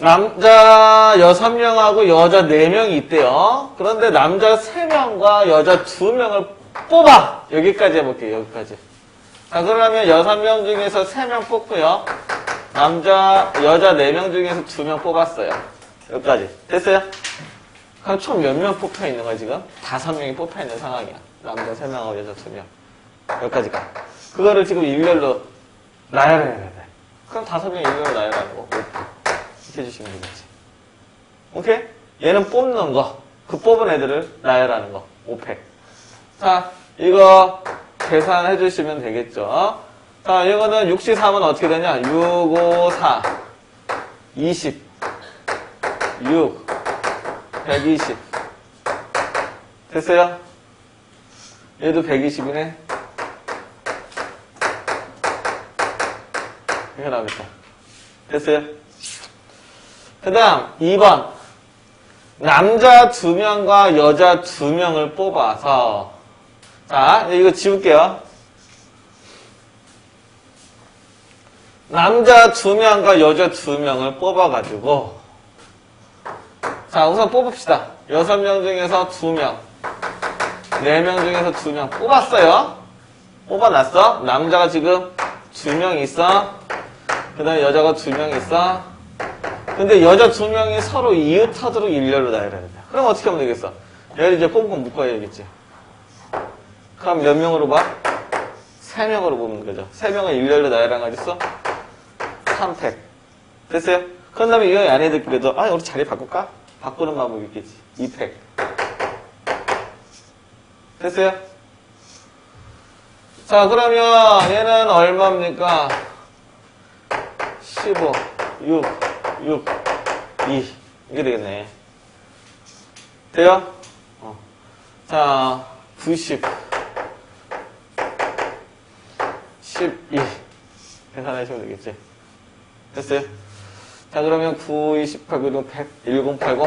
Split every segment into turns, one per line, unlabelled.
남자 6명하고 여자 4명이 있대요. 그런데 남자 3명과 여자 2명을 뽑아! 여기까지 해볼게요, 여기까지. 자, 그러면 6명 중에서 3명 뽑고요. 남자, 여자 4명 중에서 2명 뽑았어요. 여기까지. 됐어요? 그럼 총 몇 명 뽑혀 있는 거야, 지금? 5명이 뽑혀 있는 상황이야. 남자 3명하고 여자 2명. 여기까지 가. 그거를 지금 일렬로 나열해야 돼. 그럼 5명 일렬로 나열하는 거. 이렇게 해주시면 되겠지. 오케이? 얘는 뽑는 거. 그 뽑은 애들을 나열하는 거. 5팩. 자, 이거 계산해 주시면 되겠죠. 자, 이거는 63은 어떻게 되냐? 6, 5, 4, 20, 6, 120. 됐어요? 얘도 120이네. 이거 나오겠다. 됐어요? 그 다음, 2번. 남자 2명과 여자 2명을 뽑아서, 자, 이거 지울게요. 남자 2명과 여자 2명을 뽑아가지고, 자, 우선 뽑읍시다. 6명 중에서 2명, 4명 중에서 2명 뽑았어요. 뽑아놨어. 남자가 지금 2명 있어. 그 다음에 여자가 2명 있어. 근데 여자 2명이 서로 이웃하도록 일렬로 나열해야 돼. 그럼 어떻게 하면 되겠어? 얘를 이제 꽁꽁 묶어야겠지. 그럼 몇 명으로 봐? 3명으로 보면 되죠. 3명을 일렬로 나열한 거 있어? 3팩. 됐어요? 그 다음에 이 안에들끼리도, 아, 우리 자리 바꿀까? 바꾸는 방법이 있겠지. 2팩. 됐어요? 자, 그러면 얘는 얼마입니까? 15, 6, 6, 2. 이게 되겠네. 돼요? 어. 자, 90, 12. 계산하시면 되겠지. 됐어요? 자, 그러면 9, 28, 그리고 100, 1080.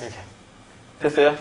이렇게. 됐어요?